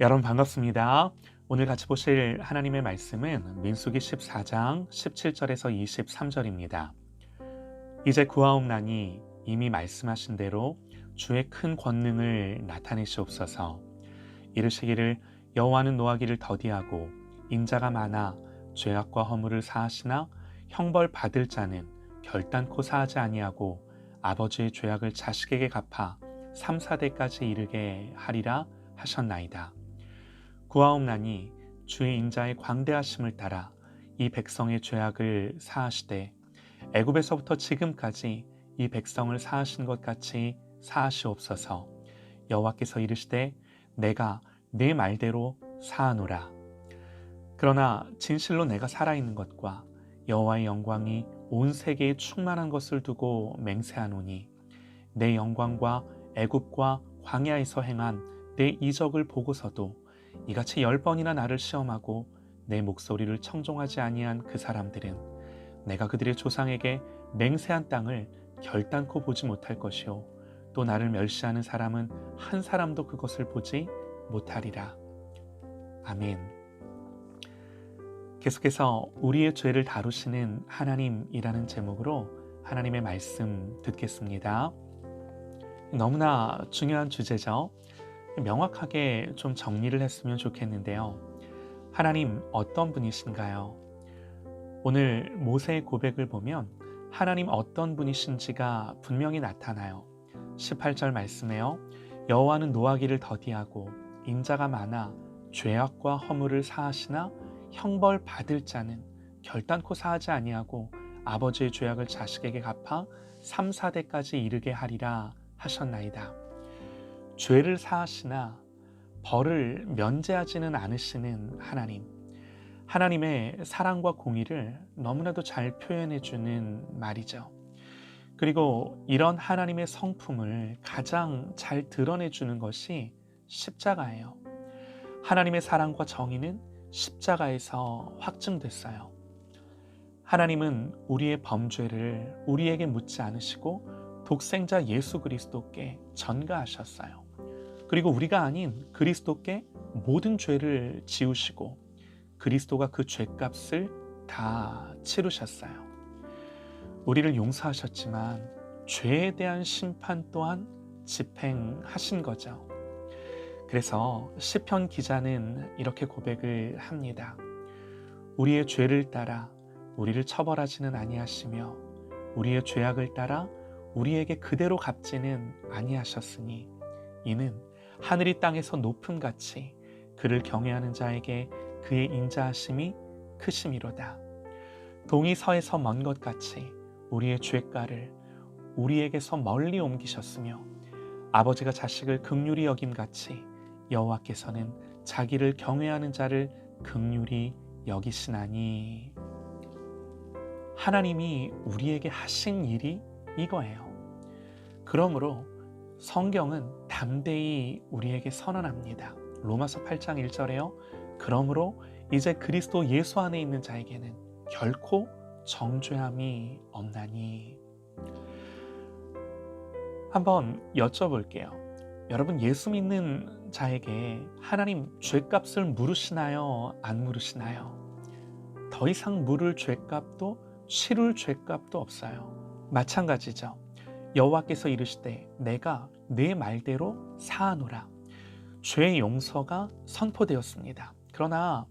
여러분 반갑습니다. 오늘 같이 보실 하나님의 말씀은 민수기 14장 17절에서 23절입니다. 이제 구하옵나니 이미 말씀하신 대로 주의 큰 권능을 나타내시옵소서. 이르시기를 여호와는 노하기를 더디하고 인자가 많아 죄악과 허물을 사하시나 형벌 받을 자는 결단코 사하지 아니하고 아버지의 죄악을 자식에게 갚아 3, 4대까지 이르게 하리라 하셨나이다. 구하옵나니 주의 인자의 광대하심을 따라 이 백성의 죄악을 사하시되 애굽에서부터 지금까지 이 백성을 사하신 것 같이 사하시옵소서. 여호와께서 이르시되 내가 네 말대로 사하노라. 그러나 진실로 내가 살아있는 것과 여호와의 영광이 온 세계에 충만한 것을 두고 맹세하노니 내 영광과 애굽과 광야에서 행한 내 이적을 보고서도 이같이 열 번이나 나를 시험하고 내 목소리를 청종하지 아니한 그 사람들은 내가 그들의 조상에게 맹세한 땅을 결단코 보지 못할 것이요 또 나를 멸시하는 사람은 한 사람도 그것을 보지 못하리라. 아멘. 계속해서 우리의 죄를 다루시는 하나님이라는 제목으로 하나님의 말씀 듣겠습니다. 너무나 중요한 주제죠. 명확하게 좀 정리를 했으면 좋겠는데요. 하나님 어떤 분이신가요? 오늘 모세의 고백을 보면 하나님 어떤 분이신지가 분명히 나타나요. 18절 말씀에요. 여호와는 노하기를 더디하고 인자가 많아 죄악과 허물을 사하시나 형벌 받을 자는 결단코 사하지 아니하고 아버지의 죄악을 자식에게 갚아 3, 4대까지 이르게 하리라 하셨나이다. 죄를 사하시나 벌을 면제하지는 않으시는 하나님. 하나님의 사랑과 공의를 너무나도 잘 표현해 주는 말이죠. 그리고 이런 하나님의 성품을 가장 잘 드러내 주는 것이 십자가예요. 하나님의 사랑과 정의는 십자가에서 확증됐어요. 하나님은 우리의 범죄를 우리에게 묻지 않으시고 독생자 예수 그리스도께 전가하셨어요. 그리고 우리가 아닌 그리스도께 모든 죄를 지우시고 그리스도가 그 죄값을 다 치르셨어요. 우리를 용서하셨지만 죄에 대한 심판 또한 집행하신 거죠. 그래서 시편 기자는 이렇게 고백을 합니다. 우리의 죄를 따라 우리를 처벌하지는 아니하시며 우리의 죄악을 따라 우리에게 그대로 갚지는 아니하셨으니 이는 하늘이 땅에서 높음 같이 그를 경외하는 자에게 그의 인자하심이 크심이로다. 동이 서에서 먼 것 같이 우리의 죄가를 우리에게서 멀리 옮기셨으며 아버지가 자식을 극률이 여김 같이 여호와께서는 자기를 경외하는 자를 극률이 여기시나니 하나님이 우리에게 하신 일이 이거예요. 그러므로 성경은 담대히 우리에게 선언합니다. 로마서 8장 1절에요. 그러므로 이제 그리스도 예수 안에 있는 자에게는 결코 정죄함이 없나니. 한번 여쭤볼게요. 여러분 예수 믿는 자에게 하나님 죄값을 물으시나요? 안 물으시나요? 더 이상 물을 죄값도 치룰 죄값도 없어요. 마찬가지죠. 여호와께서 이르시되 내가 내 말대로 사하노라. 죄 용서가 선포되었습니다. 그러나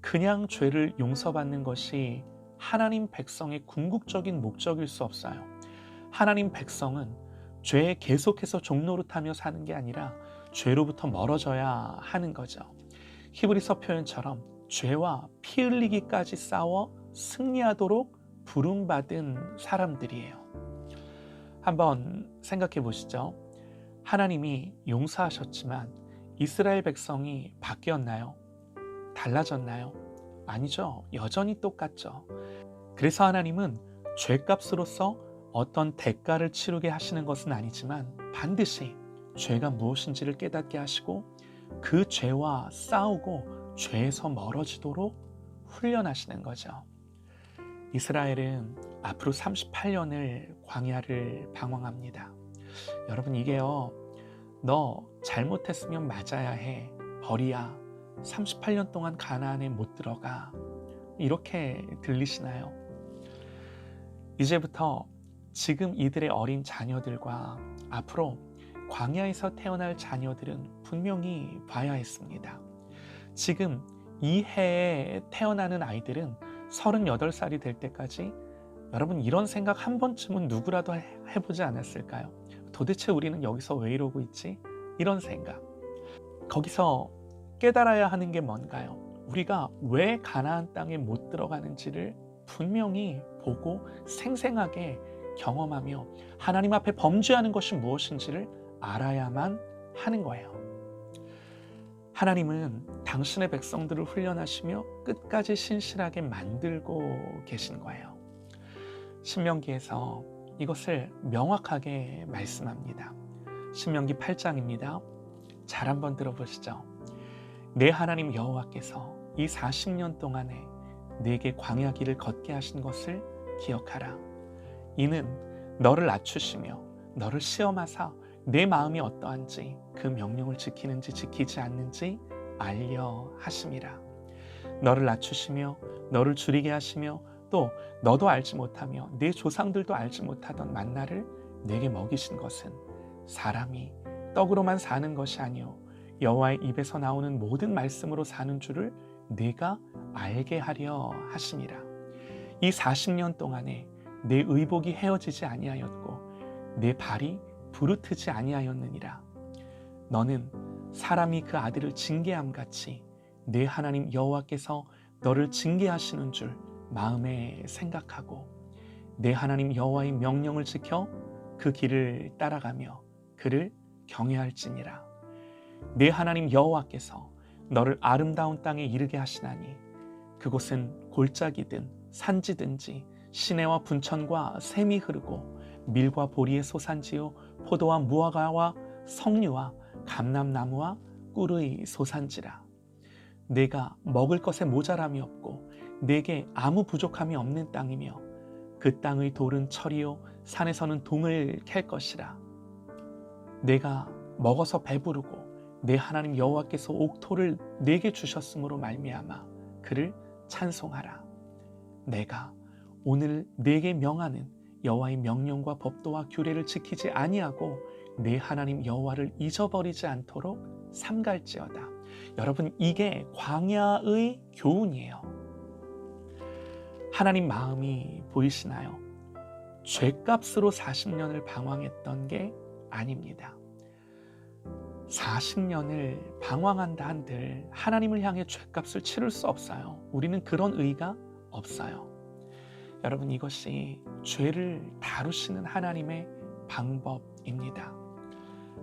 그냥 죄를 용서받는 것이 하나님 백성의 궁극적인 목적일 수 없어요. 하나님 백성은 죄에 계속해서 종노릇하며 사는 게 아니라 죄로부터 멀어져야 하는 거죠. 히브리서 표현처럼 죄와 피 흘리기까지 싸워 승리하도록 부름받은 사람들이에요. 한번 생각해 보시죠. 하나님이 용서하셨지만 이스라엘 백성이 바뀌었나요? 달라졌나요? 아니죠. 여전히 똑같죠. 그래서 하나님은 죄값으로서 어떤 대가를 치르게 하시는 것은 아니지만 반드시 죄가 무엇인지를 깨닫게 하시고 그 죄와 싸우고 죄에서 멀어지도록 훈련하시는 거죠. 이스라엘은 앞으로 38년을 광야를 방황합니다. 여러분 이게요. 너 잘못했으면 맞아야 해. 벌이야 38년 동안 가나안에 못 들어가 이렇게 들리시나요? 이제부터 지금 이들의 어린 자녀들과 앞으로 광야에서 태어날 자녀들은 분명히 봐야 했습니다. 지금 이 해에 태어나는 아이들은 38살이 될 때까지 여러분 이런 생각 한 번쯤은 누구라도 해보지 않았을까요? 도대체 우리는 여기서 왜 이러고 있지? 이런 생각. 거기서 깨달아야 하는 게 뭔가요? 우리가 왜 가나안 땅에 못 들어가는지를 분명히 보고 생생하게 경험하며 하나님 앞에 범죄하는 것이 무엇인지를 알아야만 하는 거예요. 하나님은 당신의 백성들을 훈련하시며 끝까지 신실하게 만들고 계신 거예요. 신명기에서 이것을 명확하게 말씀합니다. 신명기 8장입니다. 잘 한번 들어보시죠. 내 하나님 여호와께서 이 40년 동안에 내게 광야 길을 걷게 하신 것을 기억하라. 이는 너를 낮추시며 너를 시험하사 내 마음이 어떠한지 그 명령을 지키는지 지키지 않는지 알려 하심이라. 너를 낮추시며 너를 줄이게 하시며 또 너도 알지 못하며 내 조상들도 알지 못하던 만나를 내게 먹이신 것은 사람이 떡으로만 사는 것이 아니요 여호와의 입에서 나오는 모든 말씀으로 사는 줄을 내가 알게 하려 하심이라. 이 40년 동안에 내 의복이 헤어지지 아니하였고 내 발이 부르트지 아니하였느니라. 너는 사람이 그 아들을 징계함 같이 내 하나님 여호와께서 너를 징계하시는 줄 마음에 생각하고 내 하나님 여호와의 명령을 지켜 그 길을 따라가며 그를 경외할지니라. 내 하나님 여호와께서 너를 아름다운 땅에 이르게 하시나니 그곳은 골짜기든 산지든지 시내와 분천과 샘이 흐르고 밀과 보리의 소산지요 포도와 무화과와 석류와 감람나무와 꿀의 소산지라 내가 먹을 것에 모자람이 없고 내게 아무 부족함이 없는 땅이며 그 땅의 돌은 철이요 산에서는 동을 캘 것이라 내가 먹어서 배부르고 내 하나님 여호와께서 옥토를 내게 주셨으므로 말미암아 그를 찬송하라 내가 오늘 내게 명하는 여호와의 명령과 법도와 규례를 지키지 아니하고 내 하나님 여호와를 잊어버리지 않도록 삼갈지어다. 여러분 이게 광야의 교훈이에요. 하나님 마음이 보이시나요? 죄값으로 40년을 방황했던 게 아닙니다. 40년을 방황한다 한들 하나님을 향해 죄값을 치를 수 없어요. 우리는 그런 의가 없어요. 여러분 이것이 죄를 다루시는 하나님의 방법입니다.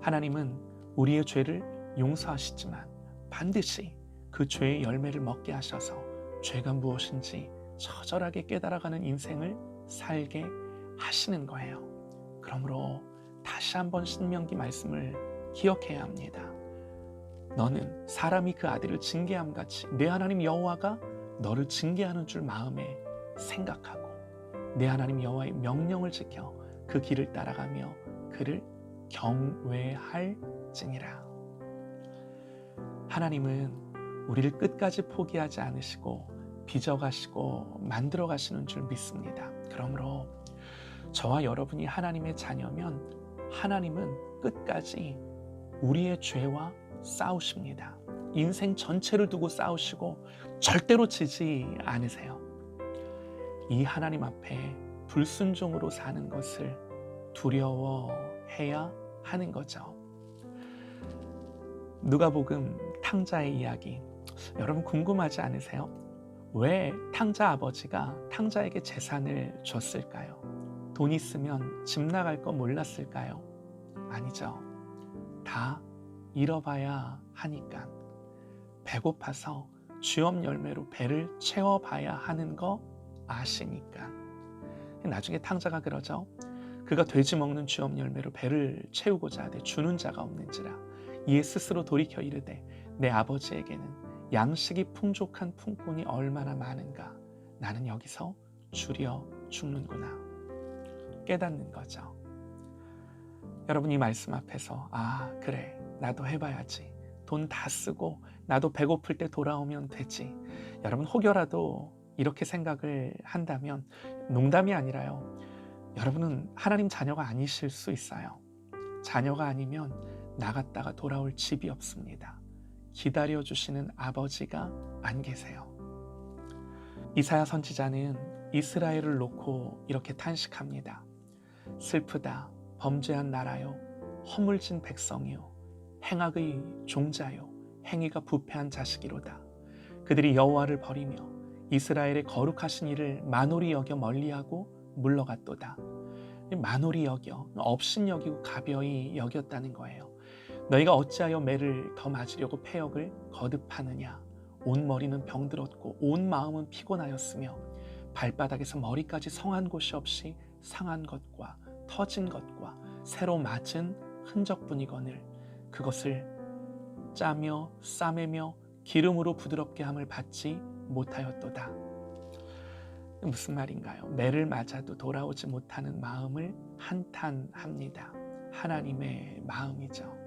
하나님은 우리의 죄를 용서하시지만 반드시 그 죄의 열매를 먹게 하셔서 죄가 무엇인지 처절하게 깨달아가는 인생을 살게 하시는 거예요. 그러므로 다시 한번 신명기 말씀을 기억해야 합니다. 너는 사람이 그 아들을 징계함 같이 내 하나님 여호와가 너를 징계하는 줄 마음에 생각하고 내 하나님 여호와의 명령을 지켜 그 길을 따라가며 그를 경외할지니라. 하나님은 우리를 끝까지 포기하지 않으시고 빚어가시고 만들어 가시는 줄 믿습니다. 그러므로 저와 여러분이 하나님의 자녀면 하나님은 끝까지 우리의 죄와 싸우십니다. 인생 전체를 두고 싸우시고 절대로 지지 않으세요. 이 하나님 앞에 불순종으로 사는 것을 두려워해야 하는 거죠. 누가복음 탕자의 이야기 여러분 궁금하지 않으세요? 왜 탕자 아버지가 탕자에게 재산을 줬을까요? 돈 있으면 집 나갈 거 몰랐을까요? 아니죠. 다 잃어봐야 하니까 배고파서 주업 열매로 배를 채워봐야 하는 거 아시니까. 나중에 탕자가 그러죠. 그가 돼지 먹는 주업 열매로 배를 채우고자 하되 주는 자가 없는지라 이에 스스로 돌이켜 이르되 내 아버지에게는 양식이 풍족한 품꾼이 얼마나 많은가 나는 여기서 줄여 죽는구나 깨닫는 거죠. 여러분 이 말씀 앞에서 아 그래 나도 해봐야지 돈 다 쓰고 나도 배고플 때 돌아오면 되지. 여러분 혹여라도 이렇게 생각을 한다면 농담이 아니라요. 여러분은 하나님 자녀가 아니실 수 있어요. 자녀가 아니면 나갔다가 돌아올 집이 없습니다. 기다려 주시는 아버지가 안 계세요. 이사야 선지자는 이스라엘을 놓고 이렇게 탄식합니다. 슬프다. 범죄한 나라요. 허물진 백성이요. 행악의 종자요. 행위가 부패한 자식이로다. 그들이 여호와를 버리며 이스라엘의 거룩하신 이를 만홀히 여겨 멀리하고 물러갔도다. 만홀히 여겨 업신 여기고 가벼이 여겼다는 거예요. 너희가 어찌하여 매를 더 맞으려고 폐역을 거듭하느냐? 온 머리는 병들었고 온 마음은 피곤하였으며 발바닥에서 머리까지 성한 곳이 없이 상한 것과 터진 것과 새로 맞은 흔적뿐이거늘 그것을 짜며 싸매며 기름으로 부드럽게 함을 받지 못하였도다. 무슨 말인가요? 매를 맞아도 돌아오지 못하는 마음을 한탄합니다. 하나님의 마음이죠.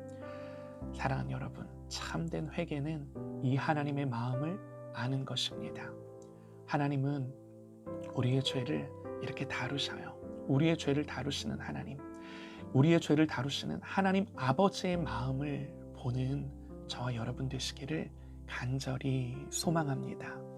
사랑하는 여러분, 참된 회개는 이 하나님의 마음을 아는 것입니다. 하나님은 우리의 죄를 이렇게 다루셔요. 우리의 죄를 다루시는 하나님, 우리의 죄를 다루시는 하나님 아버지의 마음을 보는 저와 여러분 되시기를 간절히 소망합니다.